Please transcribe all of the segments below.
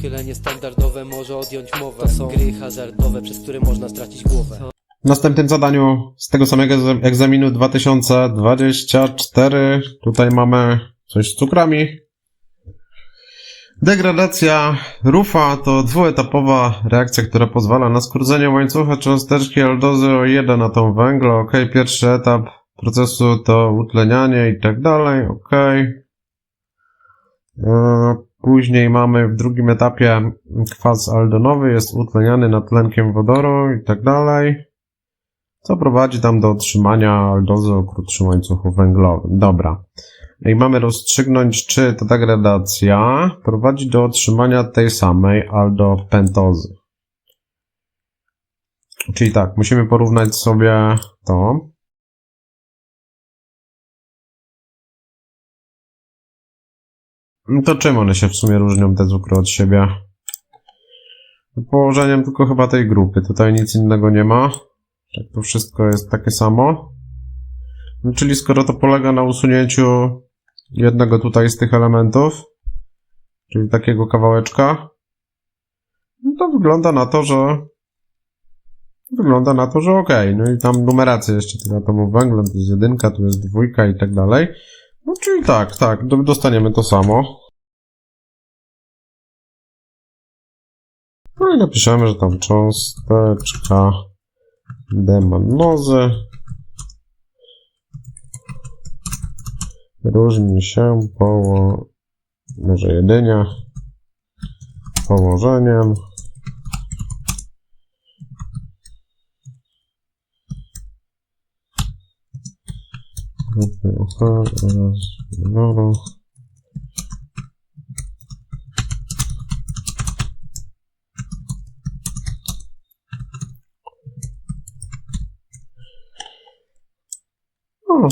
Odchylenie standardowe może odjąć mowę To są gry hazardowe, przez które można stracić głowę W następnym zadaniu z tego samego egzam- egzaminu 2024 tutaj mamy coś z cukrami. Degradacja rufa to dwuetapowa reakcja, która pozwala na skrócenie łańcucha cząsteczki aldozy o jeden atom węgla. Ok, pierwszy etap procesu to utlenianie i tak dalej. Ok. Później mamy w drugim etapie kwas aldonowy, jest utleniany natlenkiem wodoru i tak dalej co prowadzi tam do otrzymania aldozy o krótszym łańcuchu węglowym. Dobra. I mamy rozstrzygnąć, czy ta degradacja prowadzi do otrzymania tej samej aldopentozy. Czyli tak, musimy porównać sobie to. To czym one się w sumie różnią, te cukry od siebie? Położeniem tylko chyba tej grupy. Tutaj nic innego nie ma. Tak, to wszystko jest takie samo. No, czyli skoro to polega na usunięciu jednego tutaj z tych elementów, czyli takiego kawałeczka, no to wygląda na to, że wygląda na to, że ok. No i tam numeracja jeszcze tych atomów węgla, to jest jedynka, tu jest dwójka i tak dalej. No czyli tak, tak, do- dostaniemy to samo. No i napiszemy, że tam cząsteczka demanozy. Różni się poło... może jedynie położeniem. Grupy OH oraz wodoru No.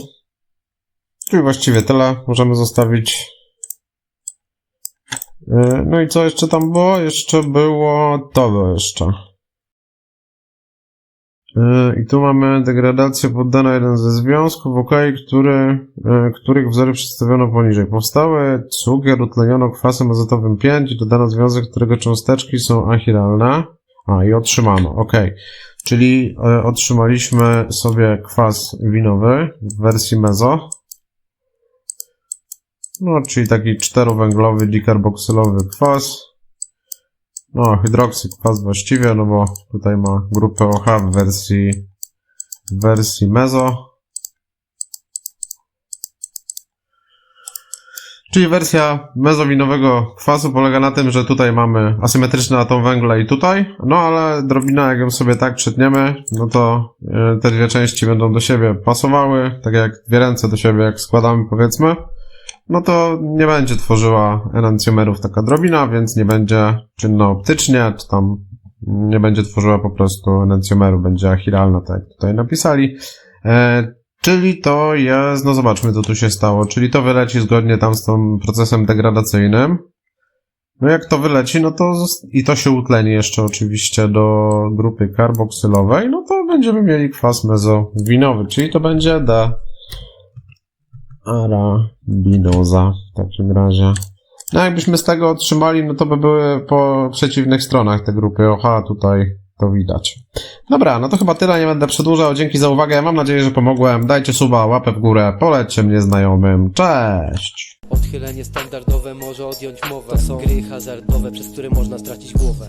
Czyli właściwie tyle. Możemy zostawić. Yy, No i co jeszcze tam było? Jeszcze było to jeszcze. Yy, I tu mamy degradację poddana jeden ze związków, ok, który, yy, których wzory przedstawiono poniżej. Powstały cukier utleniono kwasem azotowym 5 i dodano związek, którego cząsteczki są achiralne. A, i otrzymano, ok. Czyli otrzymaliśmy sobie kwas winowy w wersji mezo. No, czyli taki czterowęglowy, dikarboksylowy kwas. No, hydroksy kwas właściwie, no bo tutaj ma grupę OH w wersji, w wersji mezo. Czyli wersja mezowinowego kwasu polega na tym, że tutaj mamy asymetryczny atom węgla i tutaj, no ale drobina, jak ją sobie tak przetniemy, no to e, te dwie części będą do siebie pasowały, tak jak dwie ręce do siebie, jak składamy powiedzmy, no to nie będzie tworzyła enancjomerów taka drobina, więc nie będzie czynna optycznie, czy tam nie będzie tworzyła po prostu enancjomeru, będzie achiralna, tak jak tutaj napisali. E, Czyli to jest, no zobaczmy co tu się stało, czyli to wyleci zgodnie tam z tym procesem degradacyjnym. No jak to wyleci, no to i to się utleni jeszcze oczywiście do grupy karboksylowej, no to będziemy mieli kwas mezowinowy, czyli to będzie D. Arabinoza w takim razie. No jakbyśmy z tego otrzymali, no to by były po przeciwnych stronach te grupy OH, tutaj to widać. Dobra, no to chyba tyle, nie będę przedłużał. Dzięki za uwagę, mam nadzieję, że pomogłem. Dajcie suba, łapę w górę, polećcie mnie znajomym. Cześć! Odchylenie standardowe może odjąć mowę To są gry hazardowe, przez które można stracić głowę